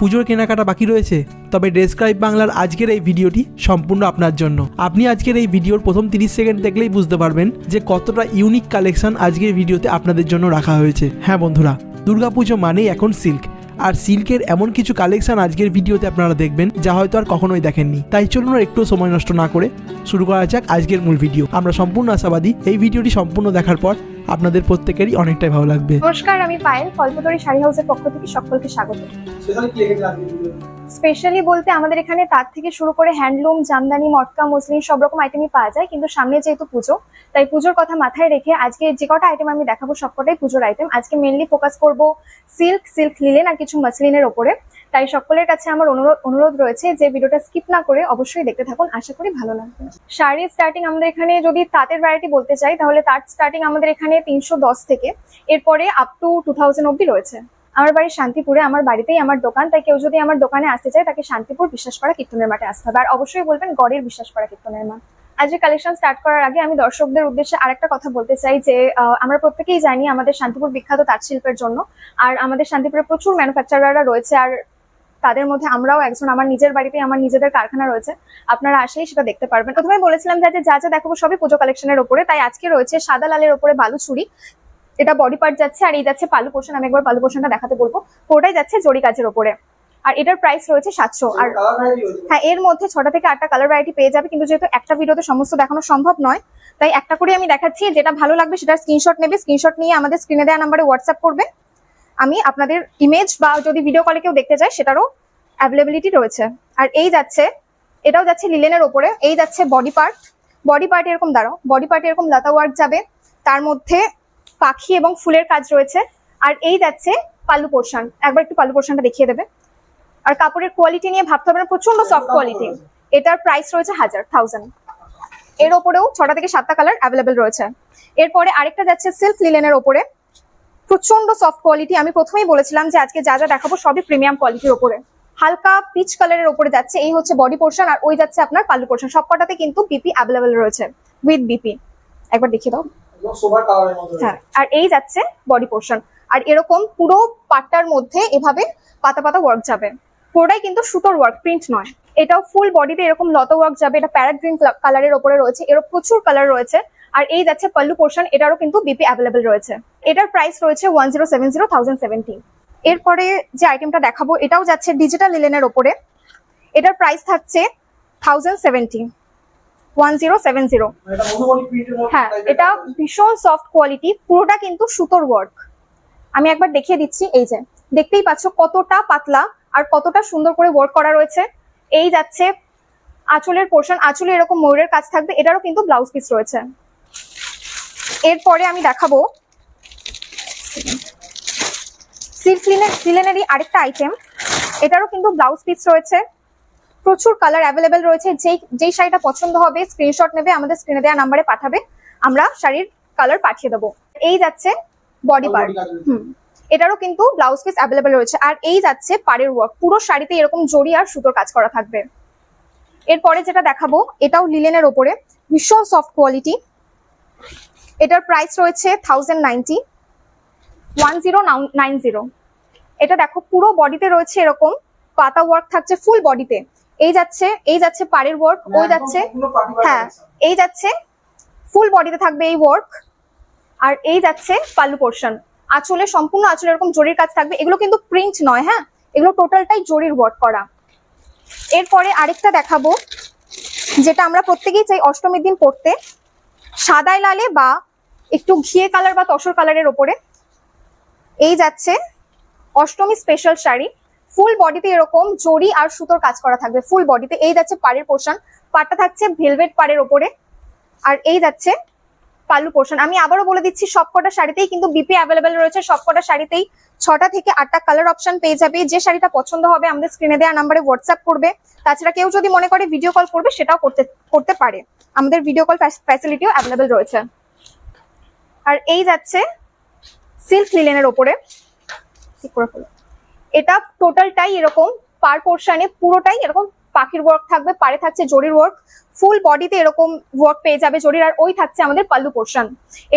পুজোর কেনাকাটা বাকি রয়েছে, তবে ডেসক্রাইব বাংলার আজকের এই ভিডিওটি সম্পূর্ণ আপনার জন্য। আপনি আজকের এই ভিডিওর প্রথম 30 সেকেন্ড দেখলেই বুঝতে পারবেন যে কতটা ইউনিক কালেকশন আজকের ভিডিওতে আপনাদের জন্য রাখা হয়েছে। হ্যাঁ বন্ধুরা, দুর্গাপুজো মানেই এখন সিল্ক আর সিল্কের এমন কিছু কালেকশন আজকের ভিডিওতে আপনারা দেখবেন যা হয়তো আর কখনোই দেখেননি। তাই চলুন একটু সময় নষ্ট না করে শুরু করা যাক আজকের মূল ভিডিও। আমরা সম্পূর্ণ আশাবাদী এই ভিডিওটি সম্পূর্ণ দেখার পর আপনাদের প্রত্যেকেরই অনেকটাই ভালো লাগবে। নমস্কার, আমি পায়েল, কল্পতরি শাড়ি হাউসের পক্ষ থেকে সকলকে স্বাগত? স্পেশালি বলতে আমাদের এখানে তার থেকে শুরু করে হ্যান্ডলুম জামদানি, মটকা মসলিন সব রকম আইটেমই পাওয়া যায়, কিন্তু সামনে যেহেতু পুজো, তাই পুজোর কথা মাথায় রেখে আজকে যে কটা আইটেম আমি দেখাবো সবকটাই পুজোর আইটেম আজকে মেনলি ফোকাস করব সিল্ক সিল্ক লিলেন আর কিছু মসলিনের ওপরে। তাই সকলের কাছে আমার অনুরোধ অনুরোধ রয়েছে যে ভিডিওটা স্কিপ না করে অবশ্যই দেখতে থাকুন। আশা করি ভালো লাগবে। শাড়ি স্টার্টিং আমাদের এখানে যদি তাঁতের ভ্যারাইটি বলতে চাই, তাহলে তাঁত স্টার্টিং আমাদের এখানে তিনশো দশ থেকে। এরপরে আপ টু টু থাউজেন্ড অব্দি রয়েছে। আমার বাড়ি শান্তিপুরে, আমার বাড়িতেই আমার দোকান, তাই কেউ যদি আমার দোকানে আসতে চায়, তাকে শান্তিপুর বিশ্বাসপাড়া কীর্তনের মাঠে আসতে হবে। আর অবশ্যই বলবেন গড়ের বিশ্বাসপাড়া কীর্তনের মাঠ। আজকে কালেকশন স্টার্ট করার আগে আমি দর্শকদের উদ্দেশ্যে আরেকটা কথা বলতে চাই যে আমরা প্রত্যেকেই জানি আমাদের শান্তিপুর বিখ্যাত তাঁত শিল্পের জন্য। আর আমাদের শান্তিপুরে প্রচুর ম্যানুফ্যাকচারাররা রয়েছে। আর তাদের মধ্যে আমরাও একজন আমার নিজের বাড়িতে আমার নিজেদের কারখানা রয়েছে। আপনারা আসলেই সেটা দেখতে পারবেন। প্রথমে বলেছিলাম যে যা যা দেখাবো সবই পুজো কালেকশনের ওপরে তাই আজকে রয়েছে সাদা লালের ওপরে বালু ছুরি এটা বডি পার্ট যাচ্ছে আর এই যাচ্ছে পালু পোর্শন আমি একবার পালু পোর্শনটা দেখাতে বলব। পুরোটাই যাচ্ছে জরি কাজের ওপরে। আর এটার প্রাইস রয়েছে সাতশো। আর। হ্যাঁ এর মধ্যে ছটা থেকে আটটা কালার ভ্যারাইটি পেয়ে যাবে। কিন্তু যেহেতু একটা ভিডিওতে সমস্ত দেখানো সম্ভব নয় তাই একটা করে আমি দেখাচ্ছি। যেটা ভালো লাগবে সেটা স্ক্রিনশট নেবে। স্ক্রিনশট নিয়ে আমাদের স্ক্রিনে দেওয়া নাম্বারে হোয়াটসঅ্যাপ করবে। আমি আপনাদের ইমেজ বা যদি ভিডিও কলে কেউ দেখতে চায় সেটারও অ্যাভেলেবিলিটি রয়েছে। আর এই যাচ্ছে এটাও যাচ্ছে লিলেনের ওপরে। এই যাচ্ছে বডি পার্ট বডি পার্ট এরকম দাঁড়াও। বডি পার্ট এরকম লতা ওয়ার্ক যাবে। তার মধ্যে পাখি এবং ফুলের কাজ রয়েছে। আর এই যাচ্ছে পাল্লু পোর্শন। একবার একটু পাল্লু পোর্শনটা দেখিয়ে দেবে। আর কাপড়ের কোয়ালিটি নিয়ে ভাবতে হবে না প্রচণ্ড সফট কোয়ালিটি এটার প্রাইস রয়েছে হাজার থাউজেন্ড এর ওপরেও ছটা থেকে সাতটা কালার অ্যাভেলেবেল রয়েছে। এরপরে আরেকটা যাচ্ছে সিল্ক লিলেনের ওপরে। প্রচণ্ড সফট কোয়ালিটি আমি প্রথমেই বলেছিলাম যে আজকে যা যা দেখাবো সবই প্রিমিয়াম কোয়ালিটির ওপরে। হালকা পিচ কালারের ওপরে যাচ্ছে এই হচ্ছে বডি পোর্শন আর ওই যাচ্ছে আপনার পাল্লু পোর্শন সবকটাতে কিন্তু বিপি অ্যাভেলেবেল রয়েছে উইথ বিপি একবার দেখিয়ে দাও। হ্যাঁ আর এই যাচ্ছে বডি পোর্শন আর এরকম পুরো পাটটার মধ্যে এভাবে পাতা পাতা ওয়ার্ক যাবে। পুরোটাই কিন্তু সুতোর ওয়ার্ক প্রিন্ট নয়। এটাও ফুল বডিতে এরকম লতা ওয়ার্ক যাবে এটা প্যারাট গ্রিন কালারের ওপরে রয়েছে। এরও প্রচুর কালার রয়েছে। আর এই যাচ্ছে পাল্লু পোর্শন, এটারও কিন্তু বিপি অ্যাভেলেবেল রয়েছে। এটার প্রাইস রয়েছে one zero seven zero thousand seventeen এরপরে যে আইটেমটা দেখাবো, এটাও যাচ্ছে ডিজিটাল লিলেনের ওপরে। এটার প্রাইস থাকছে thousand seventy one zero seven zero হ্যাঁ এটা ভীষণ সফট কোয়ালিটি পুরোটা কিন্তু সুতোর ওয়ার্ক আমি একবার দেখিয়ে দিচ্ছি, এই যে, দেখতেই পাচ্ছ কতটা পাতলা আর কতটা সুন্দর করে ওয়ার্ক করা রয়েছে। এই যাচ্ছে আঁচলের পোর্শন আঁচলে এরকম ময়ূরের কাজ থাকবে, এটারও কিন্তু ব্লাউজ পিস রয়েছে। এরপরে আমি দেখাবো সিল্ক লিনেরই আরেকটা আইটেম এটারও কিন্তু ব্লাউজ পিস রয়েছে। প্রচুর কালার অ্যাভেলেবেল রয়েছে। যেই যেই শাড়িটা পছন্দ হবে স্ক্রিনশট নেবে আমাদের স্ক্রিনে দেওয়া নাম্বারে পাঠাবে। আমরা শাড়ির কালার পাঠিয়ে দেবো। এই যাচ্ছে বডি পার্ট। হুম। এটারও কিন্তু ব্লাউজ পিস অ্যাভেলেবেল রয়েছে। আর এই যাচ্ছে পাড়ের ওয়ার্ক পুরো শাড়িতে এরকম জড়ি আর সুতোর কাজ করা থাকবে। এরপরে যেটা দেখাবো এটাও লিলেনের ওপরে। ভীষণ সফট কোয়ালিটি এটার প্রাইস রয়েছে thousand ninety one zero nine zero এটা দেখো পুরো বডিতে রয়েছে এরকম পাতা ওয়ার্ক থাকছে ফুল বডিতে এই যাচ্ছে এই যাচ্ছে পাড়ের ওয়ার্ক মানে ওই যাচ্ছে হ্যাঁ এই যাচ্ছে ফুল বডিতে থাকবে এই ওয়ার্ক আর এই যাচ্ছে পাল্লু পোর্শন আঁচলে সম্পূর্ণ আঁচলে এরকম জরির কাজ থাকবে। এগুলো কিন্তু প্রিন্ট নয় হ্যাঁ? এগুলো টোটালটাই জরির ওয়ার্ক করা। এরপরে আরেকটা দেখাবো যেটা আমরা প্রত্যেকেই চাই অষ্টমীর দিন পড়তে। সাদায় লালে বা একটু ঘিয়ে কালার বা তসর কালারের ওপরে। এই যাচ্ছে অষ্টমী স্পেশাল শাড়ি। ফুল বডিতে এরকম জড়ি আর সুতোর কাজ করা থাকবে ফুল বডিতে এই যাচ্ছে পাড়ের পোর্শন পাটটা থাকছে ভেলভেট পাড়ের ওপরে। আর এই যাচ্ছে পাল্লু পোর্শন আমি আবারও বলে দিচ্ছি, সবকটা শাড়িতেই কিন্তু বিপি অ্যাভেলেবেল রয়েছে। সবকটা শাড়িতেই ছটা থেকে আটটা কালার অপশন পেয়ে যাবে। যে শাড়িটা পছন্দ হবে, আমাদের স্ক্রিনে দেওয়া নাম্বারে হোয়াটসঅ্যাপ করবে। তাছাড়া কেউ যদি মনে করে ভিডিও কল করবে, সেটাও করতে করতে পারে। আমাদের ভিডিও কল ফ্যাসিলিটিও অ্যাভেলেবেল রয়েছে। আর এই যাচ্ছে সিল্ক লিলেনের ওপরে। এটা টোটালটাই এরকম। পার পোর্শনে পুরোটাই এরকম পাখির ওয়ার্ক থাকবে পারে থাকছে জরির ওয়ার্ক ফুল বডিতে এরকম ওয়ার্ক পেয়ে যাবে জরির, আর ওই থাকছে আমাদের পাল্লু পোর্শন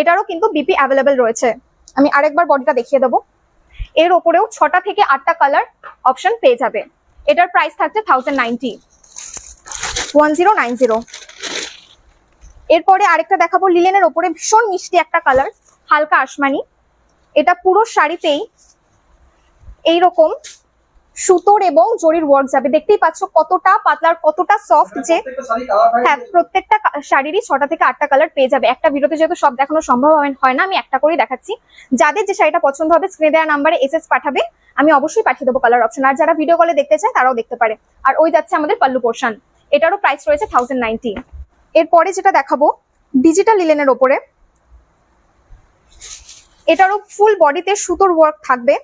এটারও কিন্তু বিপি অ্যাভেলেবেল রয়েছে। আমি আরেকবার বডিটা দেখিয়ে দেবো। এর ওপরেও ছটা থেকে আটটা কালার অপশন পেয়ে যাবে। এটার প্রাইস থাকছে thousand ninety one zero nine zero এরপরে আরেকটা দেখাবো লিলেনের ওপরে, ভীষণ মিষ্টি একটা কালার হালকা আসমানি। এটা পুরো শাড়িতেই এইরকম সুতোর এবং জরির ওয়ার্ক যাবে দেখতেই পাচ্ছ কতটা পাতলার কতটা সফট যে হ্যাঁ প্রত্যেকটা শাড়িরই ছটা থেকে আটটা কালার পেয়ে যাবে। একটা ভিডিওতে যেহেতু সব দেখানো সম্ভব হয়- না, আমি একটা করেই দেখাচ্ছি। যাদের যে শাড়িটা পছন্দ হবে স্ক্রিনে দেওয়া নাম্বারে এসএস পাঠাবে। আমি অবশ্যই পাঠিয়ে দেবো কালার অপশন আর যারা ভিডিও কলে দেখতে চায়, তারাও দেখতে পারে। আর ওই যাচ্ছে আমাদের পাল্লু পোর্শন এটারও প্রাইস রয়েছে থাউজেন্ড নাইনটি এরপরে যেটা দেখাবো ডিজিটাল লিলেনের ওপরে। এটারও ফুল বডিতে সুতোর ওয়ার্ক থাকবে।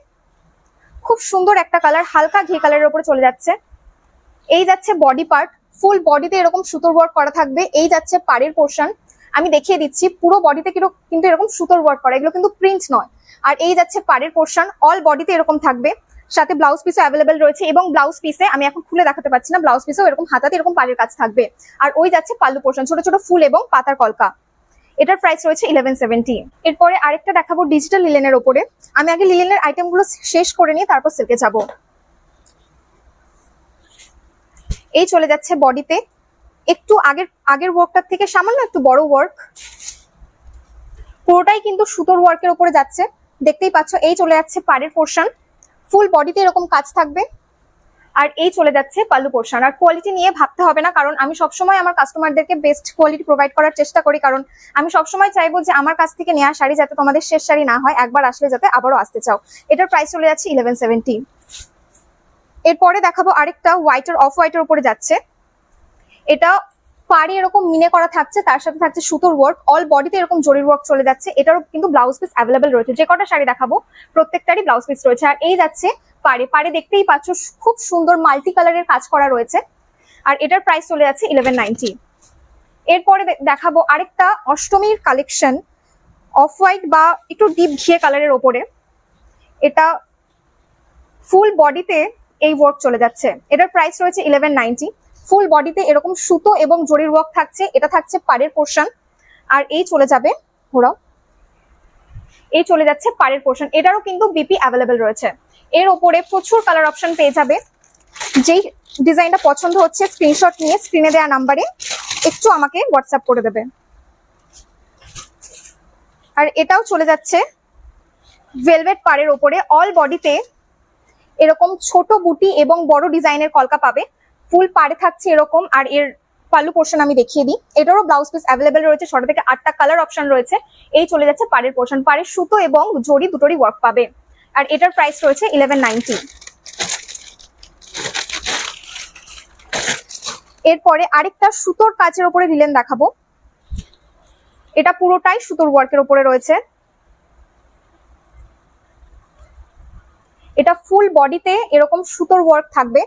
খুব সুন্দর একটা কালার হালকা ঘি কালারের উপরে চলে যাচ্ছে। এই যাচ্ছে বডি পার্ট ফুল বডিতে এরকম সুতোর ওয়ার্ক করা থাকবে। এই যাচ্ছে পাড়ের পোর্শন আমি দেখিয়ে দিচ্ছি, পুরো বডিতে কিন্তু এরকম সুতোর ওয়ার্ক করা, এগুলো কিন্তু প্রিন্ট নয়। আর এই যাচ্ছে পাড়ের পোর্শন অল বডিতে এরকম থাকবে। সাথে ব্লাউজ পিসও অ্যাভেলেবেল রয়েছে এবং ব্লাউজ পিসে আমি এখন খুলে দেখাতে পারছি না ব্লাউজ পিসেও এরকম হাতাতে এরকম পাড়ের কাজ থাকবে। আর ওই যাচ্ছে পাল্লু পোর্শন ছোট ছোট ফুল এবং পাতার কলকা। এটার প্রাইস রয়েছে ইলেভেন সেভেন্টি এরপরে আরেকটা দেখাবো ডিজিটাল লিলেনের ওপরে। আমি আগে লিলেনের আইটেমগুলো শেষ করে নিয়ে তারপর সিল্কে যাব। এই চলে যাচ্ছে বডিতে একটু আগের আগের ওয়ার্কটার থেকে সামান্য একটু বড় ওয়ার্ক পুরোটাই কিন্তু সুতোর ওয়ার্কের উপরে যাচ্ছে। দেখতেই পাচ্ছ, এই চলে যাচ্ছে পাড়ের পোর্শন ফুল বডিতে এরকম কাজ থাকবে। আর এই চলে যাচ্ছে পাল্লু পোর্শন। আর কোয়ালিটি নিয়ে ভাবতে হবে না, কারণ আমি সবসময় আমার কাস্টমারদেরকে বেস্ট কোয়ালিটি প্রোভাইড করার চেষ্টা করি, কারণ আমি সবসময় চাইব যে আমার কাছ থেকে নেওয়া শাড়ি যাতে তোমাদের শেষ শাড়ি না হয়, একবার আসলে যাতে আবারও আসতে চাও। এটার প্রাইস চলে যাচ্ছে ইলেভেন সেভেন্টি এরপরে দেখাবো আরেকটা হোয়াইটের অফ হোয়াইটের উপরে যাচ্ছে। এটা পাড়ে এরকম মিনে করা থাকছে, তার সাথে থাকছে সুতোর ওয়ার্ক অল বডিতে এরকম জরির ওয়ার্ক চলে যাচ্ছে। এটারও কিন্তু ব্লাউজ পিস অ্যাভেলেবেল রয়েছে। যে কটা শাড়ি দেখাবো, প্রত্যেকটারই ব্লাউজ পিস রয়েছে। আর এই যাচ্ছে পাড়ে। পাড়ে দেখতেই পাচ্ছ, খুব সুন্দর মাল্টি কালারের কাজ করা রয়েছে। আর এটার প্রাইস চলে যাচ্ছে ইলেভেন নাইনটি এরপরে দেখাবো আরেকটা অষ্টমীর কালেকশন অফ হোয়াইট বা একটু ডিপ ঘিয়ে কালারের ওপরে। এটা ফুল বডিতে এই ওয়ার্ক চলে যাচ্ছে। এটার প্রাইস রয়েছে ইলেভেন নাইনটি ফুল বডিতে এরকম সুতো এবং জরির ওয়ার্ক থাকছে, এটা থাকছে পাড়ের পোর্শন আর এই চলে যাবে, ঘোরাও। এই চলে যাচ্ছে পাড়ের পোর্শন এটারও কিন্তু বিপি অ্যাভেলেবেল রয়েছে। এর ওপরে প্রচুর কালার অপশন পেয়ে যাবে। যেই ডিজাইনটা পছন্দ হচ্ছে স্ক্রিনশট নিয়ে স্ক্রিনে দেওয়া নাম্বারে একটু আমাকে হোয়াটসঅ্যাপ করে দেবে। আর এটাও চলে যাচ্ছে ভেলভেট পাড়ের ওপরে অল বডিতে এরকম ছোট বুটি এবং বড় ডিজাইনের কলকা পাবে। ফুল পাড়ে থাকছে এরকম, আর এর পাল্লু পোর্শন আমি দেখিয়ে দিই। এটারও ব্লাউজ পিস অ্যাভেলেবেল রয়েছে, ছটা থেকে আটটা কালার অপশন রয়েছে। এই চলে যাচ্ছে পাড়ের পোর্শন পাড়ের সুতো এবং জড়ি দুটোরই ওয়ার্ক পাবে। আর এটার প্রাইস রয়েছে ইলেভেন নাইনটি এরপরে আরেকটা সুতোর কাজের ওপরে রিলেন দেখাবো। এটা পুরোটাই সুতোর ওয়ার্কের ওপরে রয়েছে। এটা ফুল বডিতে এরকম সুতোর ওয়ার্ক থাকবে।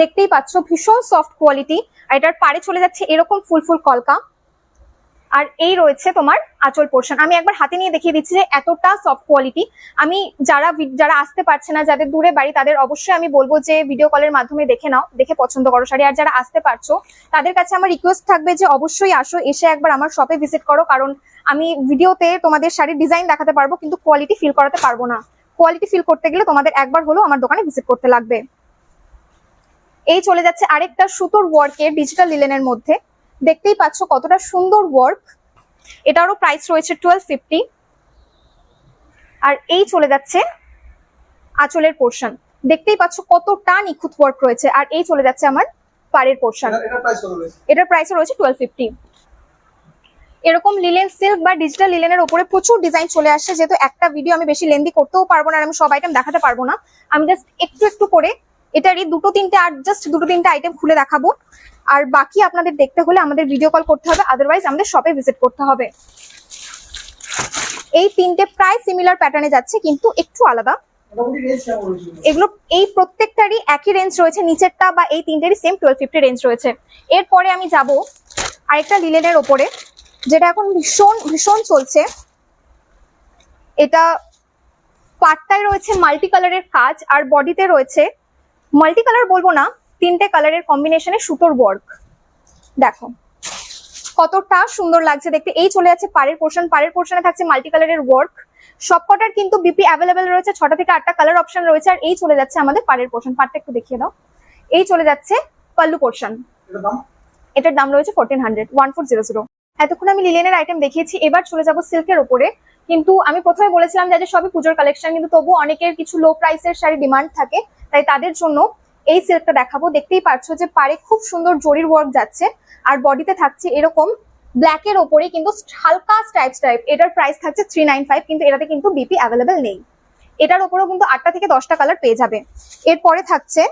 দেখতেই পাচ্ছ ভীষণ সফট কোয়ালিটি আর এটার পারে চলে যাচ্ছে এরকম ফুল ফুল কলকা। আর এই রয়েছে তোমার আঁচল পোর্শন আমি একবার হাতে নিয়ে দেখিয়ে দিচ্ছি যে এতটা সফট কোয়ালিটি আমি যারা যারা আসতে পারছে না, যাদের দূরে বাড়ি, তাদের অবশ্যই আমি বলব যে ভিডিও কলের মাধ্যমে দেখে নাও, দেখে পছন্দ করো শাড়ি। আর যারা আসতে পারছ, তাদের কাছে আমার রিকোয়েস্ট থাকবে যে অবশ্যই আসো, এসে একবার আমার শপে ভিজিট করো। কারণ আমি ভিডিওতে তোমাদের শাড়ির ডিজাইন দেখাতে পারব, কিন্তু কোয়ালিটি ফিল করাতে পারব না। কোয়ালিটি ফিল করতে গেলে তোমাদের একবার হলেও আমার দোকানে ভিজিট করতে লাগবে। এই চলে যাচ্ছে আরেকটা সুতোর ওয়ার্কের ডিজিটাল লিলেনের মধ্যে। দেখতেই পাচ্ছ কতটা সুন্দর ওয়ার্ক এটারও প্রাইস রয়েছে টুয়েলভ ফিফটি আর এই চলে যাচ্ছে আঁচলের পোর্শন দেখতেই পাচ্ছ কতটা নিখুঁত ওয়ার্ক রয়েছে। আর এই চলে যাচ্ছে আমার পাড়ের পোর্শন এটার প্রাইস রয়েছে টুয়েলভ ফিফটি এরকম লিলেন সিল্ক বা ডিজিটাল লিলেনের উপরে প্রচুর ডিজাইন চলে আসছে। যেহেতু একটা ভিডিও আমি বেশি লেন্দি করতেও পারব না আর আমি সব আইটেম দেখাতে পারব না। আমি জাস্ট একটু একটু করে এটারই দুটো তিনটে আর জাস্ট দুটো তিনটে আইটেম খুলে দেখাবো। আর বাকি আপনাদের দেখতে হলে আমাদের ভিডিও কল করতে হবে আদারওয়াইজ আমাদের শপে ভিজিট করতে হবে। এই তিনটে প্রায় সিমিলার প্যাটার্নে যাচ্ছে কিন্তু একটু আলাদা। এগুলো এই প্রত্যেকটারই একই রেঞ্জ রয়েছে নিচেরটা বা এই তিনটেরই সেম টুয়েলভ ফিফটি রেঞ্জ রয়েছে। এরপরে আমি যাব আরেকটা লিলেনের ওপরে যেটা এখন ভীষণ ভীষণ চলছে। এটা পাটটায় রয়েছে মাল্টি কালারের কাজ আর বডিতে রয়েছে মাল্টি কালার বলব না তিনটে কালারের কম্বিনেশনে সুতোর ওয়ার্ক দেখো কতটা সুন্দর লাগছে দেখতে। এই চলে যাচ্ছে পাড়ের পোর্শন পাড়ের পোর্শনে থাকছে মাল্টি কালারের ওয়ার্ক সবকটার কিন্তু বিপি অ্যাভেলেবেল রয়েছে ছটা থেকে আটটা কালার অপশন রয়েছে আর এই চলে যাচ্ছে আমাদের পাড়ের পোর্শন পাড়টা একটু দেখিয়ে দাও। এই চলে যাচ্ছে পাল্লু পোর্শন এটার দাম? রয়েছে fourteen hundred one four zero zero এতক্ষণ আমি লিলেনের আইটেম দেখিয়েছি এবার চলে যাব সিল্কের উপরে কিন্তু আমি প্রথমে বলেছিলাম যে সবই পুজোর কালেকশন কিন্তু তবু অনেকের কিছু লো প্রাইসের শাড়ি ডিমান্ড থাকে তাই তাদের জন্য এই সিল্কটা দেখাবো। দেখতেই পাচ্ছ যে পারে খুব সুন্দর জরির ওয়ার্ক যাচ্ছে আর বডিতে থাকছে এরকম ব্ল্যাক এর ওপরে কিন্তু হালকা স্ট্রাইপ স্ট্রাইপ এটার প্রাইস থাকছে থ্রি নাইন ফাইভ কিন্তু এটাতে কিন্তু বিপি অ্যাভেলেবেল নেই। এটার ওপরেও কিন্তু আটটা থেকে দশটা কালার পেয়ে যাবে। এরপরে থাকছে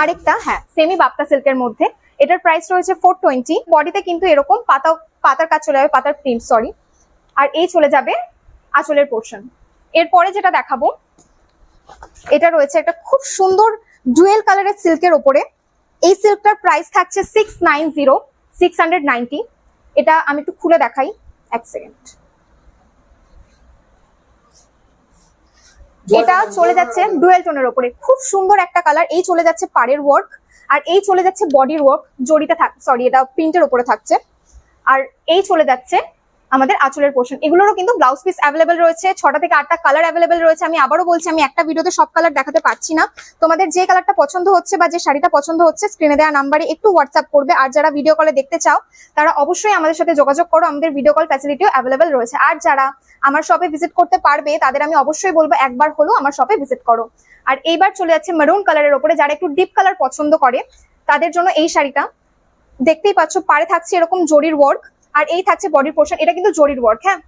আরেকটা হ্যাঁ সেমি বাপ্তা সিল্কের মধ্যে। এটার প্রাইস রয়েছে ফোর টোয়েন্টি বডিতে কিন্তু এরকম পাতা পাতার কাজ চলে যাবে পাতার প্রিন্ট সরি আর এই চলে যাবে আঁচলের পোর্শন এরপরে যেটা দেখাবো, এটা রয়েছে একটা খুব সুন্দর ডুয়েল কালারের সিল্কের ওপরে। এই সিল্কটার প্রাইস থাকছে six nine zero six hundred ninety এটা আমি একটু খুলে দেখাই, এক সেকেন্ড এটা চলে যাচ্ছে ডুয়েল টোনের ওপরে। খুব সুন্দর একটা কালার এই চলে যাচ্ছে পাড়ের ওয়ার্ক আর এই চলে যাচ্ছে বডির ওয়ার্ক জড়িতে থাক সরি এটা প্রিন্টের ওপরে থাকছে। আর এই চলে যাচ্ছে আমাদের আঁচলের পোর্শন এগুলোরও কিন্তু ব্লাউজ পিস অ্যাভেলেবেল রয়েছে, ছটা থেকে আটটা কালার অ্যাভেলেবেল রয়েছে। আমি আবারও বলছি, আমি একটা ভিডিওতে সব কালার দেখাতে পারছি না। তোমাদের যে কালারটা পছন্দ হচ্ছে বা যে শাড়িটা পছন্দ হচ্ছে স্ক্রিনে দেওয়া নাম্বারে একটু হোয়াটসঅ্যাপ করবে। আর যারা ভিডিও কলে দেখতে চাও, তারা অবশ্যই আমাদের সাথে যোগাযোগ করো। আমাদের ভিডিও কল ফ্যাসিলিটিও অ্যাভেলেবেল রয়েছে। আর যারা আমার শপে ভিজিট করতে পারবে, তাদের আমি অবশ্যই বলব, একবার হলেও আমার শপে ভিজিট করো। আর এইবার চলে যাচ্ছে মেরুন কালারের ওপরে। যারা একটু ডিপ কালার পছন্দ করে, তাদের জন্য এই শাড়িটা। দেখতেই পাচ্ছ পারে থাকছে এরকম জরির ওয়ার্ক আর এই থাকছে বডির পোর্শন এটা কিন্তু জরির ওয়ার্ক হ্যাঁ?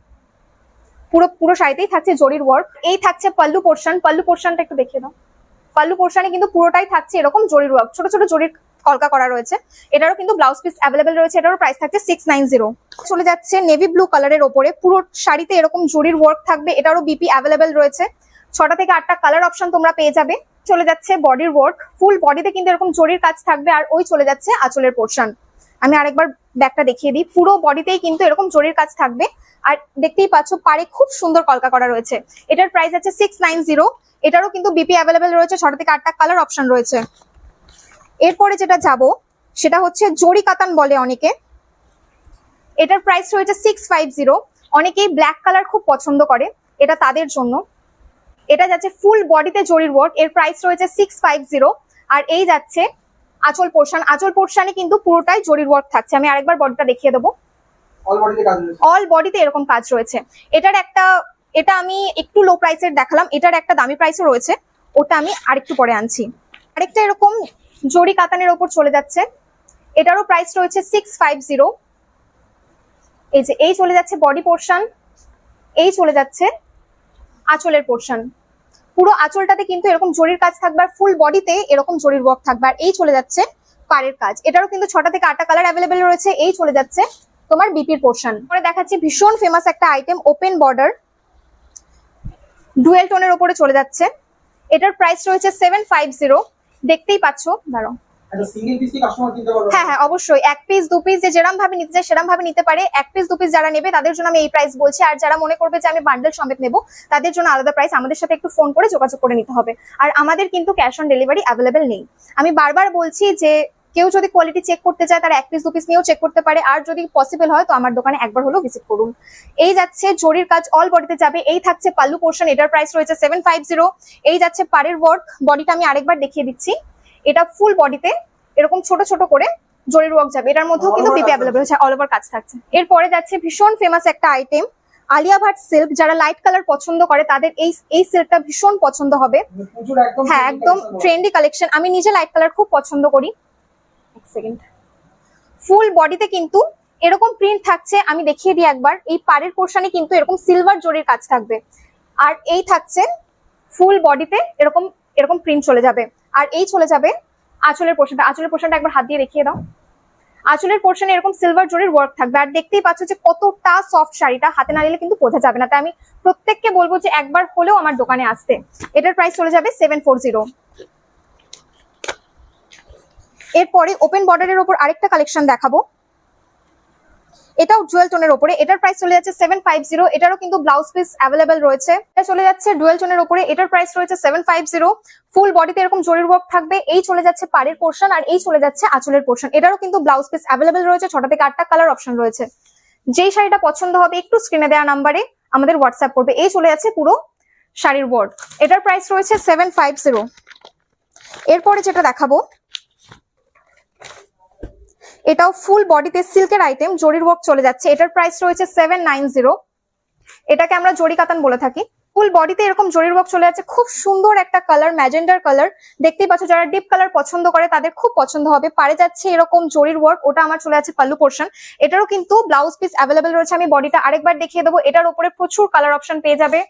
পুরো পুরো শাড়িতেই থাকছে জরির ওয়ার্ক এই থাকছে পাল্লু পোর্শন পাল্লু পোর্শনটা একটু দেখিয়ে দাও। পাল্লু পোর্শনে কিন্তু পুরোটাই থাকছে এরকম জরির ওয়ার্ক ছোট ছোট জরির কলকা করা রয়েছে। এটারও কিন্তু ব্লাউজ পিস অ্যাভেলেবেল রয়েছে, এটারও প্রাইস থাকছে সিক্স নাইন জিরো চলে যাচ্ছে নেভি ব্লু কালারের ওপরে, পুরো শাড়িতে এরকম জরির ওয়ার্ক থাকবে, এটারও বিপি অ্যাভেলেবেল রয়েছে। ছটা থেকে আটটা কালার অপশন তোমরা পেয়ে যাবে। চলে যাচ্ছে বডির ওয়ার্ক ফুল বডিতে কিন্তু এরকম জরির কাজ থাকবে, আর ওই চলে যাচ্ছে আঁচলের পোর্শন আমি আরেকবার ব্যাগটা দেখিয়ে দিই। পুরো বডিতেই কিন্তু এরকম জরির কাজ থাকবে। আর দেখতেই পাচ্ছ পারে খুব সুন্দর কলকা করা রয়েছে। এটার প্রাইস আছে সিক্স নাইন জিরো এটারও কিন্তু বিপি অ্যাভেলেবেল রয়েছে, ছটা থেকে আটটা কালার অপশন রয়েছে। এরপরে যেটা যাব, সেটা হচ্ছে জরি কাতান বলে অনেকে। এটার প্রাইস রয়েছে সিক্স ফাইভ জিরো অনেকেই ব্ল্যাক কালার খুব পছন্দ করে, এটা তাদের জন্য। এটা যাচ্ছে ফুল বডিতে জরির ওয়ার্ক এর প্রাইস রয়েছে সিক্স ফাইভ জিরো আর এই যাচ্ছে আঁচল পোর্শন আঁচল পোর্শনে কিন্তু পুরোটাই জরির ওয়ার্ক থাকছে। আমি আরেকবার বডিটা দেখিয়ে দেবো। অল বডিতে অল বডিতে এরকম কাজ রয়েছে। এটার একটা এটা আমি একটু লো প্রাইসের দেখালাম। এটার একটা দামি প্রাইসও রয়েছে। ওটা আমি আরেকটু পরে আনছি। আরেকটা এরকম জরি কাতানের ওপর চলে যাচ্ছে। এটারও প্রাইস রয়েছে সিক্স ফাইভ জিরো এই যে এই চলে যাচ্ছে বডি পোর্শন এই চলে যাচ্ছে আঁচলের পোর্শন পুরো আঁচলটাতে কিন্তু এরকম জরির কাজ থাকবে আর ফুল বডিতে এরকম জরির ওয়ার্ক থাকবে। আর এই চলে যাচ্ছে পাড়ের কাজ। এটারও কিন্তু ছটা থেকে আটটা কালার অ্যাভেলেবেল রয়েছে। এই চলে যাচ্ছে তোমার বিপির পোর্শন পরে দেখাচ্ছি ভীষণ ফেমাস একটা আইটেম ওপেন বর্ডার ডুয়েল টোনের ওপরে চলে যাচ্ছে। এটার প্রাইস রয়েছে সেভেন ফাইভ জিরো দেখতেই পাচ্ছ? দাঁড়াও। হ্যাঁ হ্যাঁ অবশ্যই। এক পিস দু পিস যে যেরম ভাবে নিতে চায় ভাবে নিতে পারে। এক পিস যারা নেবে, তাদের জন্য আমি এই প্রাইস বলছি। আর যারা মনে করবে যে আমি বান্ডেল সমেত তাদের জন্য আলাদা প্রাইস আমাদের সাথে একটু ফোন করে যোগাযোগ করে নিতে হবে। আর আমাদের কিন্তু ক্যাশ অন ডেলিভারি অ্যাভেলেবেল নেই। আমি বারবার বলছি যে, কেউ যদি কোয়ালিটি চেক করতে চায়, তারা এক পিস নিয়েও চেক করতে পারে। আর যদি পসিবল হয়, তো আমার দোকানে একবার হলেও ভিজিট করুন। এই যাচ্ছে জরির কাজ অল বডিতে যাবে। এই থাকছে পাল্লু পোর্শন এটার প্রাইস রয়েছে সেভেন ফাইভ জিরো এই যাচ্ছে পাড়ের ওয়ার্ক বডিটা আমি আরেকবার দেখিয়ে দিচ্ছি। এটা ফুল বডিতে এরকম ছোট ছোট করে জরির ওয়ার্ক যাবে। এটার মধ্যেও কিন্তু পিপি অ্যাভেলেবল হচ্ছে অল ওভার কাজ থাকছে। এরপরে যাচ্ছে ভীষণ ফেমাস একটা আইটেম আলিয়া ভাট সিল্ক যারা লাইট কালার পছন্দ করে তাদের এই এই সিল্কটা ভীষণ পছন্দ হবে। মানে হ্যাঁ একদম ট্রেন্ডি কালেকশন আমি নিজে লাইট কালার খুব পছন্দ করি। এক সেকেন্ড ফুল বডিতে কিন্তু এরকম প্রিন্ট থাকছে আমি দেখিয়ে দিই একবার। এই পাড়ের পোর্শনে কিন্তু এরকম সিলভার জরির কাজ থাকবে। আর এই থাকছে ফুল বডিতে এরকম এরকম প্রিন্ট চলে যাবে। আর এই চলে যাবে আঁচলের পোর্শনটা আঁচলের পোর্শনটা একবার হাত দিয়ে দেখিয়ে দাও। আঁচলের পোর্শনে এরকম সিলভার জোরের ওয়ার্ক থাকবে। আর দেখতেই পাচ্ছ যে কতটা সফট শাড়িটা হাতে না নিলে কিন্তু বোঝা যাবে না। তাই আমি প্রত্যেককে বলব যে একবার হলেও আমার দোকানে আসতে। এটার প্রাইস চলে যাবে সেভেন ফোর জিরো এরপরে ওপেন বর্ডারের ওপর আরেকটা কালেকশন দেখাবো। এটাও জুয়েল টোনের ওপরে। এটার প্রাইস চলে যাচ্ছে সেভেন ফাইভ জিরো এটারও কিন্তু ব্লাউজ পিস অ্যাভেলেবেল রয়েছে। এটা চলে যাচ্ছে ডুয়েল টোনের ওপরে। এটার প্রাইস রয়েছে সেভেন ফাইভ জিরো ফুল বডিতে এরকম জরির ওয়ার্ক থাকবে। এই চলে যাচ্ছে পাড়ের পোর্শন আর এই চলে যাচ্ছে আঁচলের পোর্শন এটারও কিন্তু ব্লাউজ পিস অ্যাভেলেবেল রয়েছে। ছটা থেকে আটটা কালার অপশন রয়েছে। যেই শাড়িটা পছন্দ হবে একটু স্ক্রিনে দেওয়া নাম্বারে আমাদের হোয়াটসঅ্যাপ করবে। এই চলে যাচ্ছে পুরো শাড়ির ওয়ার্ক এটার প্রাইস রয়েছে সেভেন ফাইভ জিরো এরপরে যেটা দেখাবো এটাও ফুল বডিতে সিল্কের আইটেম জরির ওয়ার্ক চলে যাচ্ছে। এটার প্রাইস রয়েছে সেভেন নাইন জিরো এটাকে আমরা জরি কাতান বলে থাকি। ফুল বডিতে এরকম জরির ওয়ার্ক চলে যাচ্ছে। খুব সুন্দর একটা কালার ম্যাজেন্ডার কালার দেখতেই পাচ্ছ, যারা ডিপ কালার পছন্দ করে, তাদের খুব পছন্দ হবে। পারে যাচ্ছে এরকম জরির ওয়ার্ক ওটা আমার চলে আছে পাল্লু পোর্শন এটারও কিন্তু ব্লাউজ পিস অ্যাভেলেবেল রয়েছে। আমি বডিটা আরেকবার দেখিয়ে দেবো। এটার উপরে প্রচুর কালার অপশন পেয়ে যাবে।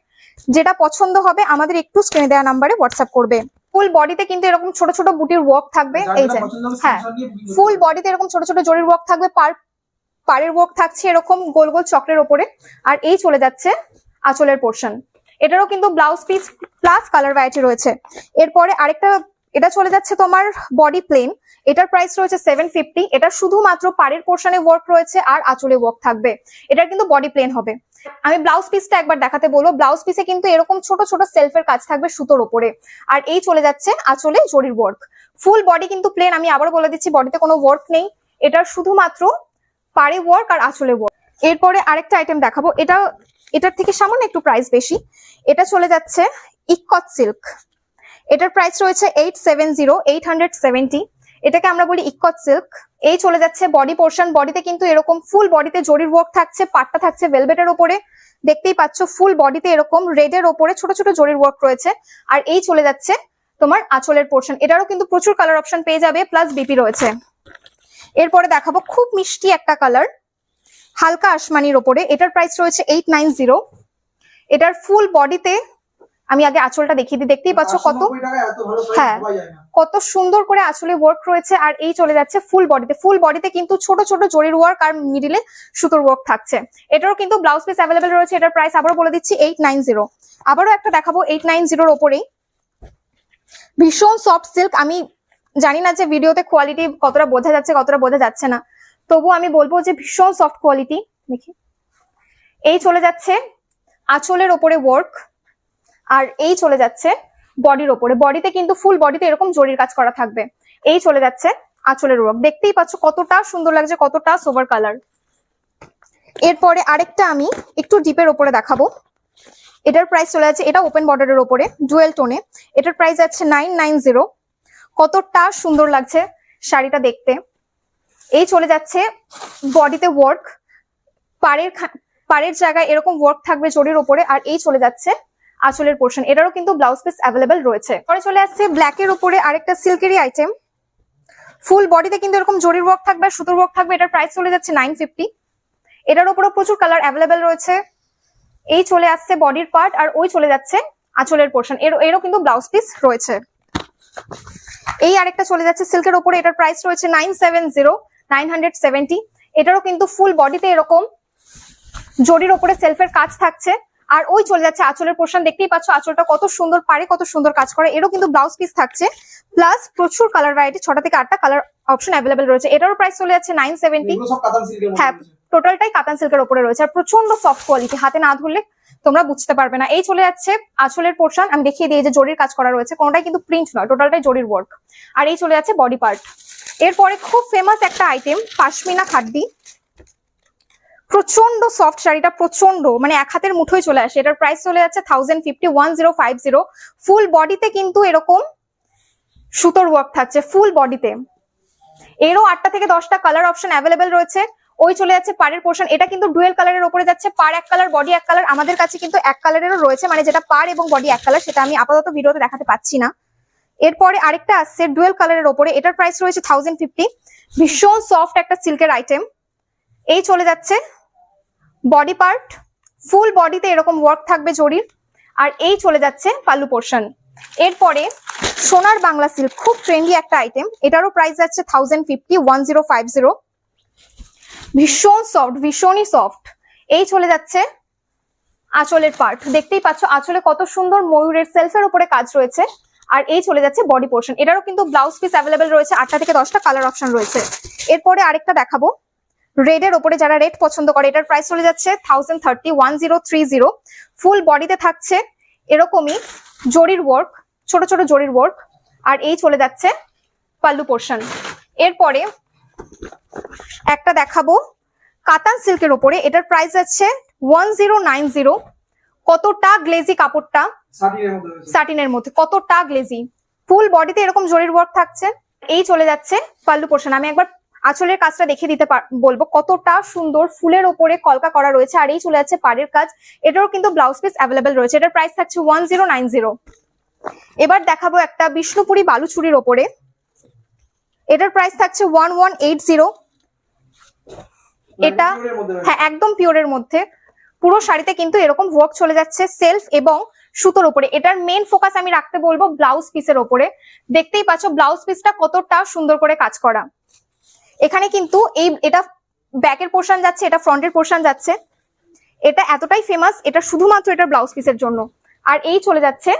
যেটা পছন্দ হবে, আমাদের একটু স্ক্রিনে দেওয়া নাম্বারে হোয়াটসঅ্যাপ করবে। ফুল বডিতে কিন্তু এরকম ছোট ছোট বুটির ওয়ার্ক থাকবে। এই যে হ্যাঁ ফুল বডিতে এরকম ছোট ছোট জরির ওয়ার্ক থাকবে পার পাড়ের ওয়ার্ক থাকছে এরকম গোল গোল চক্রের ওপরে। আর এই চলে যাচ্ছে আঁচলের পোর্শন এটারও কিন্তু blouse piece plus colour variety রয়েছে। এরপরে আরেকটা এটা চলে যাচ্ছে তোমার বডি প্লেন এটার প্রাইস রয়েছে সেভেন ফিফটি এটা শুধুমাত্র পাড়ের পোর্শনে ওয়ার্ক রয়েছে আর আঁচলে ওয়ার্ক থাকবে। এটার কিন্তু বডি প্লেন হবে। আমি ব্লাউজ পিসটা একবার দেখাতে বলব। ব্লাউজ পিসে কিন্তু এরকম ছোট ছোট সেলফের কাজ থাকবে সুতোর ওপরে। আর এই চলে যাচ্ছে আঁচলে জরির ওয়ার্ক ফুল বডি কিন্তু প্লেন আমি আবার বলে দিচ্ছি বডিতে কোনো ওয়ার্ক নেই। এটার শুধুমাত্র পাড়ে ওয়ার্ক আর আঁচলে ওয়ার্ক এরপরে আরেকটা আইটেম দেখাবো। এটা, এটার থেকে সামান্য একটু প্রাইস বেশি। এটা চলে যাচ্ছে ইকত সিল্ক এটার প্রাইস রয়েছে eight seven zero eight hundred seventy এটাকে আমরা বলি ইকট সিল্ক। এই চলে যাচ্ছে বডি পোর্শন বডিতে কিন্তু এরকম ফুল বডিতে জরির ওয়ার্ক থাকছে, পাটটা থাকছে ভেলভেটের ওপরে। দেখতেই পাচ্ছ ফুল বডিতে এরকম রেডের ওপরে ছোট ছোট জরির ওয়ার্ক রয়েছে। আর এই চলে যাচ্ছে তোমার আঁচলের পোর্শন এটারও কিন্তু প্রচুর কালার অপশন পেয়ে যাবে প্লাস বিপি রয়েছে। এরপরে দেখাবো খুব মিষ্টি একটা কালার হালকা আসমানির ওপরে। এটার প্রাইস রয়েছে এইট নাইন জিরো এটার ফুল বডিতে আমি আগে আঁচলটা দেখিয়ে দিই দেখতেই পাচ্ছ কত 80 টাকায় এত ভালো শাড়ি হ্যাঁ। কত সুন্দর করে আসলে ওয়ার্ক রয়েছে আর এই চলে যাচ্ছে ফুল বডিতে ফুল বডিতে কিন্তু ছোট ছোট জরির ওয়ার্ক আর মিডিলে সুতোর ওয়ার্ক থাকছে। এটারও কিন্তু ব্লাউজ পিস অ্যাভেলেবেল রয়েছে এটার প্রাইস আবারও বলে দিচ্ছি এইট নাইন জিরো আবারও একটা দেখাবো এইট নাইন জিরোর ওপরেই। ভীষণ সফট সিল্ক আমি জানি না যে ভিডিওতে কোয়ালিটি কতটা বোঝা যাচ্ছে কতটা বোঝা যাচ্ছে না। তবু আমি বলব যে ভীষণ সফট কোয়ালিটি দেখি। এই চলে যাচ্ছে আঁচলের ওপরে ওয়ার্ক আর এই চলে যাচ্ছে বডির ওপরে। বডিতে কিন্তু ফুল বডিতে এরকম জরির কাজ করা থাকবে। এই চলে যাচ্ছে আঁচলের ওয়ার্ক দেখতেই পাচ্ছ কতটা সুন্দর লাগছে, কতটা সোভার কালার এরপরে আরেকটা আমি একটু ডিপের ওপরে দেখাবো। এটার প্রাইস চলে যাচ্ছে, এটা ওপেন বর্ডারের ওপরে ডুয়েল টোনে এটার প্রাইস যাচ্ছে নাইন নাইন জিরো কতটা সুন্দর লাগছে শাড়িটা দেখতে। এই চলে যাচ্ছে বডিতে ওয়ার্ক পাড়ের পাড়ের জায়গায় এরকম ওয়ার্ক থাকবে জরির ওপরে, আর এই চলে যাচ্ছে আঁচলের পোর্শন এটারও কিন্তু ব্লাউজ পিস অ্যাভেলেবেল রয়েছে। পরে চলে আসছে ব্ল্যাকের উপরে আরেকটা সিল্কেরই আইটেম ফুল বডিতে কিন্তু এরকম জরির ওয়ার্ক থাকবে, সুতোর ওয়ার্ক থাকবে, এটার প্রাইস চলে যাচ্ছে নাইন ফিফটি এটার উপরেও প্রচুর কালার অ্যাভেলেবেল রয়েছে। এই চলে আসছে বডির পার্ট আর ওই চলে যাচ্ছে আঁচলের পোর্শন এর এরও কিন্তু ব্লাউজ পিস রয়েছে। এই আরেকটা চলে যাচ্ছে সিল্কের উপরে, এটার প্রাইস রয়েছে nine seven zero nine hundred seventy এটারও কিন্তু ফুল বডিতে এরকম জরির ওপরে সেলফের কাজ থাকছে। আর ওই চলে যাচ্ছে আঁচলের পোর্শন দেখতেই পাচ্ছ আঁচলটা কত সুন্দর পারে কত সুন্দর কাজ করে। এরও কিন্তু ব্লাউজ পিস থাকছে। প্লাস প্রচুর কালার ভ্যারাইটি ছটা থেকে আটটা কালার অপশন অ্যাভেলেবেল রয়েছে। এটারও প্রাইস চলে যাচ্ছে নাইন সেভেন্টি হ্যাঁ টোটালটাই কাতান সিল্কের উপরে রয়েছে। আর প্রচণ্ড সফট কোয়ালিটি হাতে না ধরলে তোমরা বুঝতে পারবে না। এই চলে যাচ্ছে আঁচলের পোর্শন আমি দেখিয়ে দিই যে জরির কাজ করা রয়েছে কোনটাই কিন্তু প্রিন্ট নয় টোটালটাই জরির ওয়ার্ক আর এই চলে যাচ্ছে বডি পার্ট এরপরে খুব ফেমাস একটা আইটেম পাশমিনা খাদ্দি প্রচণ্ড সফট শাড়িটা প্রচণ্ড মানে এক হাতের মুঠোয় চলে আসে। এটার প্রাইস চলে যাচ্ছে thousand fifty one zero five zero full বডিতে কিন্তু এরকম সুতোর ওয়ার্ক থাকছে ফুল বডিতে এরও আটটা থেকে দশটা কালার অপশন অ্যাভেলেবেল রয়েছে। ওই চলে যাচ্ছে পাড়ের পোর্শন এটা কিন্তু ডুয়েল কালারের উপরে যাচ্ছে। পার এক কালার বডি এক কালার আমাদের কাছে কিন্তু এক কালারেরও রয়েছে মানে যেটা পার এবং বডি এক কালার সেটা আমি আপাতত ভিডিওতে দেখাতে পাচ্ছি না। এরপরে আরেকটা আসছে ডুয়েল কালারের ওপরে। এটার প্রাইস রয়েছে থাউজেন্ড ফিফটি ভীষণ সফট একটা সিল্কের আইটেম এই চলে যাচ্ছে বডি পার্ট ফুল বডিতে এরকম ওয়ার্ক থাকবে জরির। আর এই চলে যাচ্ছে পাল্লু পোর্শন এরপরে সোনার বাংলা সিল্ক খুব ট্রেন্ডি একটা আইটেম এটারও প্রাইস যাচ্ছে thousand fifty one zero five zero ভীষণ সফট ভীষণই সফট এই চলে যাচ্ছে আঁচলের পার্ট দেখতেই পাচ্ছ আঁচলে কত সুন্দর ময়ূরের সেলফের উপরে কাজ রয়েছে। আর এই চলে যাচ্ছে বডি পোর্শন এটারও কিন্তু ব্লাউজ পিস অ্যাভেলেবেল রয়েছে। আটটা থেকে দশটা কালার অপশন রয়েছে। এরপরে আরেকটা দেখাবো। রেড এর ওপরে যারা রেড পছন্দ করে এটার প্রাইস চলে যাচ্ছে thousand thirty one zero three zero full বডিতে থাকছে এরকমই জরির ওয়ার্ক ছোট ছোট জরির ওয়ার্ক আর এই চলে যাচ্ছে পাল্লু পোর্শন এরপরে একটা দেখাবো কাতান সিল্কের ওপরে এটার প্রাইস আছে ওয়ান জিরো নাইন জিরো কতটা গ্লেজি কাপড়টা? সাটিনের মধ্যে কতটা গ্লেজি ফুল বডিতে এরকম জরির ওয়ার্ক থাকছে এই চলে যাচ্ছে পাল্লু পোর্শন আমি একবার আঁচলের কাজটা দেখিয়ে দিতে পার- বলব কতটা সুন্দর ফুলের ওপরে কলকা করা রয়েছে আর এই চলে যাচ্ছে পাড়ের কাজ। এটারও কিন্তু ব্লাউজ পিস অ্যাভেলেবেল রয়েছে। এটার প্রাইস থাকছে ওয়ান এবার দেখাবো একটা বিষ্ণুপুরি বালুচুরির ওপরে। এটার প্রাইস থাকছে ওয়ান ওয়ান এইট জিরো এটা। হ্যাঁ একদম পিওরের মধ্যে। পুরো শাড়িতে কিন্তু এরকম ওয়ার্ক চলে যাচ্ছে সেলফ এবং সুতোর ওপরে। এটার মেন ফোকাস আমি রাখতে বলব ব্লাউজ পিসের ওপরে। দেখতেই পাচ্ছ ব্লাউজ পিসটা কতটা সুন্দর করে কাজ করা। এখানে কিন্তু এই, এটা ব্যাকের পোর্শন যাচ্ছে, এটা ফ্রন্টের পোর্শন যাচ্ছে। এটা এতটাই ফেমাস এটা শুধুমাত্র এটা ব্লাউজ পিসের জন্য। আর এই চলে যাচ্ছে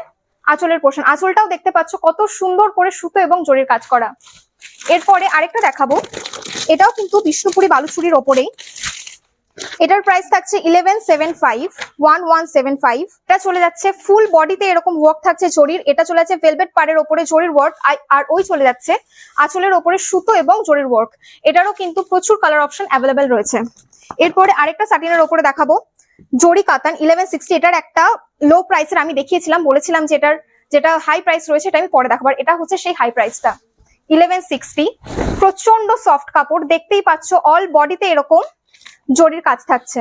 আঁচলের পোর্শন আঁচলটাও দেখতে পাচ্ছ কত সুন্দর করে সুতো এবং জরির কাজ করা। এরপরে আরেকটা দেখাবো। এটাও কিন্তু বিষ্ণুপুরি বালুচুরির ওপরেই। এটার প্রাইস থাকছে eleven seven five one one seven five এটা চলে যাচ্ছে ফুল বডিতে এরকম ওয়ার্ক থাকছে জরির। এটা চলে যাচ্ছে ভেলভেট পাড়ের ওপরে জরির ওয়ার্ক আর ওই চলে যাচ্ছে আঁচলের ওপরে সুতো এবং জরির ওয়ার্ক এটারও কিন্তু প্রচুর কালার অপশন অ্যাভেলেবেল রয়েছে। এরপরে আরেকটা সাটিনের ওপরে দেখাবো। জরি কাতান ইলেভেন সিক্সটি এটার একটা লো প্রাইসের আমি দেখিয়েছিলাম, বলেছিলাম যে এটার, যেটা হাই প্রাইস রয়েছে এটা আমি পরে দেখাবার এটা হচ্ছে সেই হাই প্রাইসটা ইলেভেন সিক্সটি প্রচণ্ড সফট কাপড়, দেখতেই পাচ্ছ অল বডিতে এরকম জরির কাজ থাকছে।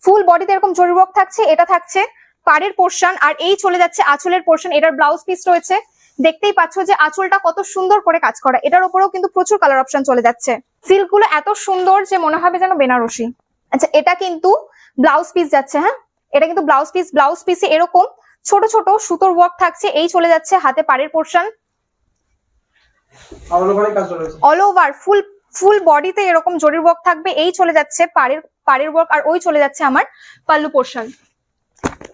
ফুল বডিতে এরকম জরি ওয়ার্ক থাকছে এটা থাকছে। পাড়ের পোর্শন আর এই চলে যাচ্ছে আঁচলের পোর্শন এটার ব্লাউজ পিস রয়েছে। দেখতেই পাচ্ছ যে আঁচলটা কত সুন্দর করে কাজ করা। এটার উপরেও কিন্তু প্রচুর কালার অপশন চলে যাচ্ছে। সিল্কগুলো এত সুন্দর যে মনে হবে যেন বেনারসি। আচ্ছা এটা কিন্তু ব্লাউজ পিস যাচ্ছে হ্যাঁ? এটা কিন্তু ব্লাউজ পিস ব্লাউজ পিসে এরকম ছোট ছোট সুতোর ওয়ার্ক থাকছে এই চলে যাচ্ছে হাতে পাড়ের portion all over full full বডিতে এরকম জরির ওয়ার্ক থাকবে, এই চলে যাচ্ছে পাড়ের পাড়ের ওয়ার্ক আর ওই চলে যাচ্ছে আমার পাল্লু পোর্শন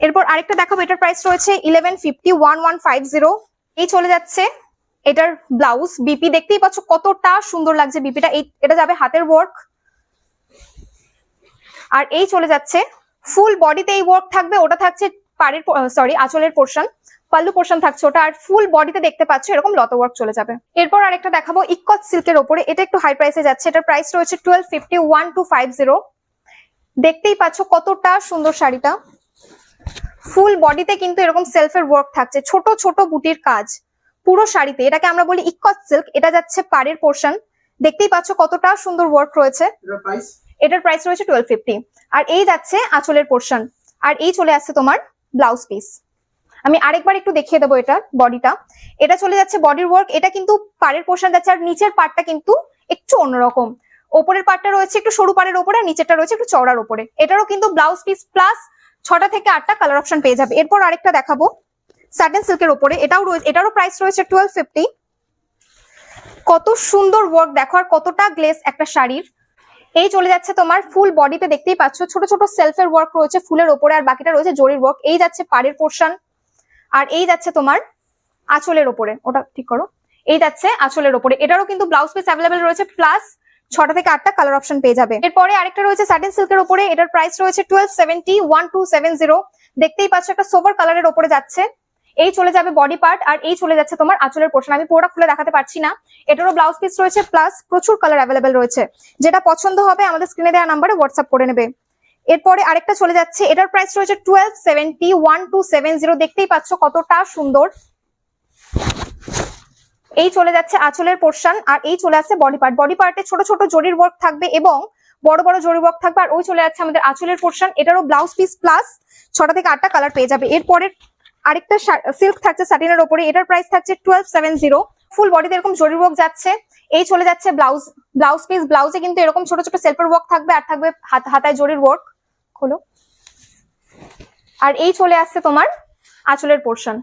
এরপর আরেকটা দেখাবো, এটার প্রাইস রয়েছে eleven fifty one one five zero এই চলে যাচ্ছে এটার ব্লাউজ বিপি দেখতেই পাচ্ছ কতটা সুন্দর লাগছে বিপিটা এটা যাবে হাতের ওয়ার্ক আর এই চলে যাচ্ছে ফুল বডিতে এই ওয়ার্ক থাকবে, ওটা থাকছে পাড়ের সরি আঁচলের পোর্শন পাল্লু পোর্শন থাকছে ওটা আর ফুল বডিতে দেখতে পাচ্ছ এরকম লত ওয়ার্ক চলে যাবে। এরপর আরেকটা দেখাবো ইকত সিল্কের ওপরে এটা একটু হাই প্রাইসে যাচ্ছে এটার প্রাইস রয়েছে twelve fifty one two five zero দেখতেই পাচ্ছ কতটা সুন্দর শাড়িটা। ফুল বডিতে কিন্তু এরকম সেলফের ওয়ার্ক থাকছে ছোট ছোট বুটির কাজ পুরো শাড়িতে। এটাকে আমরা বলি ইকত সিল্ক এটা যাচ্ছে পাড়ের পোর্শন দেখতেই পাচ্ছ কতটা সুন্দর ওয়ার্ক রয়েছে। এটার প্রাইস এটার প্রাইস রয়েছে টুয়েলভ ফিফটি আর এই যাচ্ছে আঁচলের পোর্শন আর এই চলে আসছে তোমার ব্লাউজ পিস আমি আরেকবার একটু দেখিয়ে দেবো এটার বডিটা। এটা চলে যাচ্ছে বডির ওয়ার্ক এটা কিন্তু পাড়ের পোর্শন যাচ্ছে আর নিচের পার্টটা কিন্তু একটু অন্যরকম। ওপরের পার্টটা রয়েছে একটু সরু পাড়ের ওপরে আর নিচেরটা রয়েছে একটু চওড়ার ওপরে। এটারও কিন্তু ব্লাউজ পিস প্লাস ছটা থেকে আটটা কালার অপশন পেয়ে যাবে। এরপর আরেকটা দেখাবো সাটেন সিল্কের ওপরে। এটাও রয়েছে এটারও প্রাইস রয়েছে টুয়েলভ ফিফটি কত সুন্দর ওয়ার্ক দেখো আর কতটা গ্লেস একটা শাড়ির। এই চলে যাচ্ছে তোমার ফুল বডিতে দেখতেই পাচ্ছ। ছোট ছোট সেলফের ওয়ার্ক রয়েছে ফুলের ওপরে আর বাকিটা রয়েছে জরির ওয়ার্ক এই যাচ্ছে পাড়ের পোর্শন আর এই যাচ্ছে তোমার আঁচলের ওপরে, ওটা ঠিক করো। এই যাচ্ছে আঁচলের ওপরে। এটারও কিন্তু ব্লাউজ পিস অ্যাভেলেবেল রয়েছে প্লাস ছটা থেকে আটটা কালার অপশন পেয়ে যাবে। এরপরে আরেকটা রয়েছে সাটিন সিল্কের ওপরে, এটার প্রাইস রয়েছে twelve seventy one two seven zero দেখতেই পাচ্ছ একটা সোভার কালারের ওপরে যাচ্ছে। এই চলে যাবে বডি পার্ট আর এই চলে যাচ্ছে তোমার আঁচলের পোর্শন আমি পুরোটা খুলে দেখাতে পারছি না। এটারও ব্লাউজ পিস রয়েছে প্লাস প্রচুর কালার অ্যাভেলেবেল রয়েছে। যেটা পছন্দ হবে আমাদের স্ক্রিনে দেওয়া নাম্বারে হোয়াটসঅ্যাপ করে নেবে। এরপরে আরেকটা চলে যাচ্ছে। এটার প্রাইস রয়েছে twelve seventy one two seven zero দেখতেই পাচ্ছ কতটা সুন্দর। এই চলে যাচ্ছে আঁচলের পোর্শন আর এই চলে আসছে বডি পার্ট বডি পার্টে ছোট ছোট জরির ওয়ার্ক থাকবে এবং বড় বড় জরি ওয়ার্ক থাকবে আর ওই চলে যাচ্ছে আমাদের আঁচলের পোর্শন এটারও ব্লাউজ পিস প্লাস ছটা থেকে আটটা কালার পেয়ে যাবে। এরপরে আরেকটা সিল্ক থাকছে সাটিনের ওপরে। এটার প্রাইস থাকছে টুয়েলভ সেভেন জিরো ফুল বডিতে এরকম জরি ওয়ার্ক যাচ্ছে। এই চলে যাচ্ছে ব্লাউজ ব্লাউজ পিস ব্লাউজে কিন্তু এরকম ছোট ছোট সেলফের ওয়ার্ক থাকবে আর থাকবে হাত- হাতায় জরির ওয়ার্ক খোলো। আর এই চলে আসছে তোমার আঁচলের পোর্শন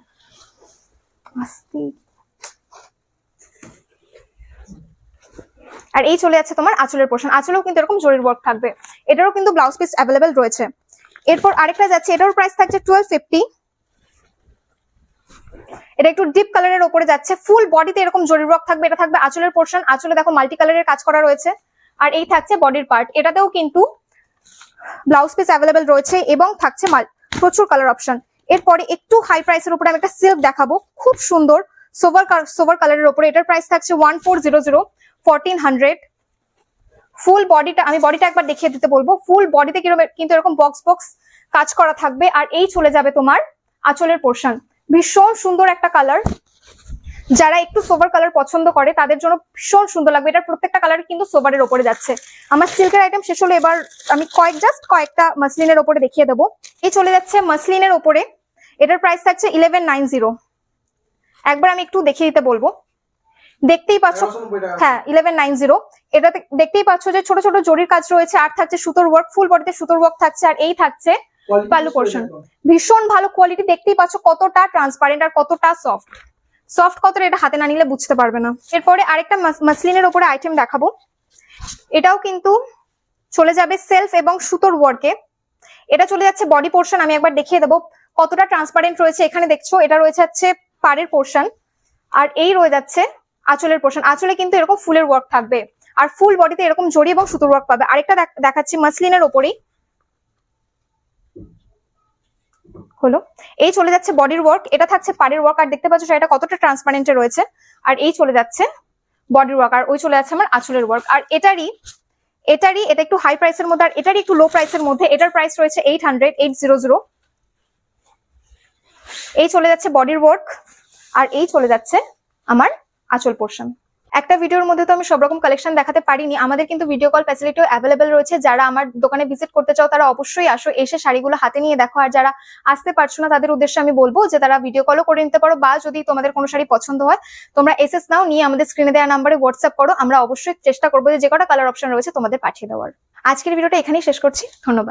আর এই চলে যাচ্ছে তোমার আঁচলের পোর্শন আঁচলেও কিন্তু এরকম জরির ওয়ার্ক থাকবে। এটারও কিন্তু ব্লাউজ পিস অ্যাভেলেবেল রয়েছে। এরপর আরেকটা যাচ্ছে এটার প্রাইস থাকছে টুয়েলভ ফিফটি এটা একটু ডিপ কালারের ওপরে যাচ্ছে। ফুল বডিতে এরকম জরির ওয়ার্ক থাকবে। এটা থাকবে আঁচলের পোর্শন আঁচলে দেখো মাল্টি কালারের কাজ করা রয়েছে। আর এই থাকছে বডির পার্ট এটাতেও কিন্তু ব্লাউজ পিস অ্যাভেলেবেল রয়েছে এবং থাকছে মাল- প্রচুর কালার অপশন এরপরে একটু হাই প্রাইসের উপরে আমি একটা সিল্ক দেখাবো, খুব সুন্দর। সোভার সোভার কালারের উপরে এটার প্রাইস থাকছে one four zero zero fourteen hundred full বডিটা আমি বডিটা একবার দেখিয়ে দিতে বলব ফুল বডিতে কীরকম কিন্তু এরকম বক্স বক্স কাজ করা থাকবে, আর এই চলে যাবে তোমার আঁচলের পোর্শন ভীষণ সুন্দর একটা কালার যারা একটু সোভার কালার পছন্দ করে তাদের জন্য ভীষণ সুন্দর লাগবে। এটার প্রত্যেকটা কালার কিন্তু সোভারের ওপরে যাচ্ছে। আমার সিল্কের আইটেম শেষ হলো এবার আমি কয়েক জাস্ট কয়েকটা মাসলিনের ওপরে দেখিয়ে দেবো। এই চলে যাচ্ছে মাসলিনের ওপরে। এটার প্রাইস থাকছে ইলেভেন নাইন জিরো একবার আমি একটু দেখিয়ে দিতে বলব। দেখতেই পাচ্ছ হ্যাঁ ইলেভেন নাইন জিরো এটাতে দেখতেই পাচ্ছ যে ছোট ছোট জরির কাজ রয়েছে। আর থাকছে সুতোর ওয়ার্ক ফুল বডিতে সুতোর ওয়ার্ক থাকছে। আর এই থাকছে portion। দেখুন। ভীষণ ভালো কোয়ালিটি দেখতেই পাচ্ছ কতটা ট্রান্সপারেন্ট আর কতটা সফট সফট কতটা এটা হাতে না নিলে বুঝতে পারবে না। এরপরে আরেকটা মাস- মাসলিনের ওপরে আইটেম দেখাবো। এটাও কিন্তু চলে যাবে সেলফ এবং সুতোর ওয়ার্কে এটা চলে যাচ্ছে বডি পোর্শন আমি একবার দেখিয়ে দেবো। কতটা ট্রান্সপারেন্ট রয়েছে এখানে দেখছ, এটা রয়েছে হচ্ছে পাড়ের পোর্শন আর এই রয়ে যাচ্ছে আঁচলের পোর্শন আঁচলে কিন্তু এরকম ফুলের ওয়ার্ক থাকবে, আর ফুল বডিতে এরকম জড়ি এবং সুতোর ওয়ার্ক পাবে। আরেকটা দেখ- দেখাচ্ছি মাসলিনের ওপরেই। হলো। এই চলে যাচ্ছে বডির ওয়ার্ক এটা থাকছে পাড়ের ওয়ার্ক আর দেখতে পাচ্ছ সেটা কতটা ট্রান্সপারেন্টে রয়েছে। আর এই চলে যাচ্ছে বডির ওয়ার্ক আর ওই চলে যাচ্ছে আমার আঁচলের ওয়ার্ক আর এটারই এটারই, এটা একটু হাই প্রাইসের মধ্যে, আর এটারই একটু লো প্রাইসের মধ্যে, এটার প্রাইস রয়েছে eight hundred eight zero zero এই চলে যাচ্ছে বডির ওয়ার্ক আর এই চলে যাচ্ছে আমার আঁচল পোর্শন একটা ভিডিওর মধ্যে তো আমি সব রকম কালেকশন দেখাতে পারিনি। আমাদের কিন্তু ভিডিও কল ফ্যাসিলিটিও অ্যাভেলেবেল রয়েছে। যারা আমার দোকানে ভিজিট করতে চাও, তারা অবশ্যই আসো, এসে শাড়িগুলো হাতে নিয়ে দেখো। আর যারা আসতে পারছ না, তাদের উদ্দেশ্যে আমি বলব যে, তারা ভিডিও কলও করে নিতে পারো। বা যদি তোমাদের কোনো শাড়ি পছন্দ হয়, তোমরা এসএস নাও, নিয়ে আমাদের স্ক্রিনে দেওয়া নাম্বারে হোয়াটসঅ্যাপ করো। আমরা অবশ্যই চেষ্টা করব যে কটা কালার অপশন রয়েছে তোমাদের পাঠিয়ে দেওয়ার। আজকের ভিডিওটা এখানেই শেষ করছি। ধন্যবাদ।